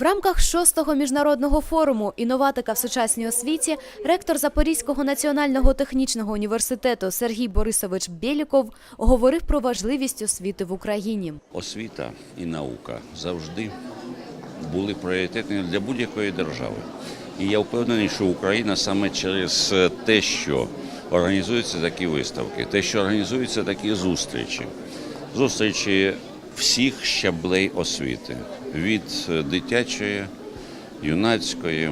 В рамках шостого міжнародного форуму Інноватика в сучасній освіті ректор Запорізького національного технічного університету Сергій Борисович Бєліков говорив про важливість освіти в Україні. Освіта і наука завжди були пріоритетними для будь-якої держави. І я впевнений, що Україна саме через те, що організуються такі виставки, те, що організуються такі зустрічі, зустрічі всіх щаблей освіти від дитячої, юнацької,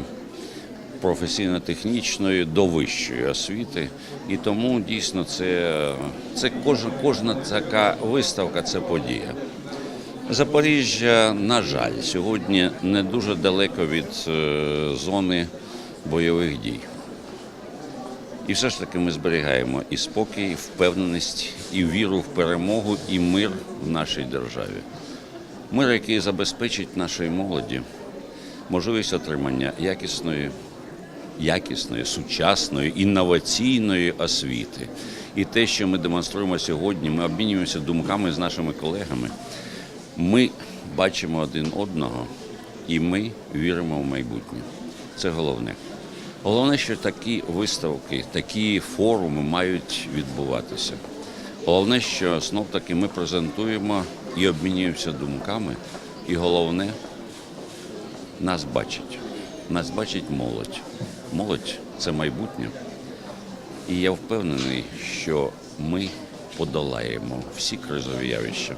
професійно-технічної до вищої освіти. І тому дійсно це, це кожна, кожна така виставка це подія. Запоріжжя, на жаль, сьогодні не дуже далеко від е, зони бойових дій. І все ж таки ми зберігаємо і спокій, і впевненість, і віру в перемогу, і мир в нашій державі. Мир, який забезпечить нашій молоді можливість отримання якісної, якісної, сучасної, інноваційної освіти. І те, що ми демонструємо сьогодні, ми обмінюємося думками з нашими колегами. Ми бачимо один одного і ми віримо в майбутнє. Це головне. Головне, що такі виставки, такі форуми мають відбуватися. Головне, що знов таки ми презентуємо і обмінюємося думками. І головне, нас бачать. Нас бачить молодь. Молодь це майбутнє. І я впевнений, що ми подолаємо всі кризові явища.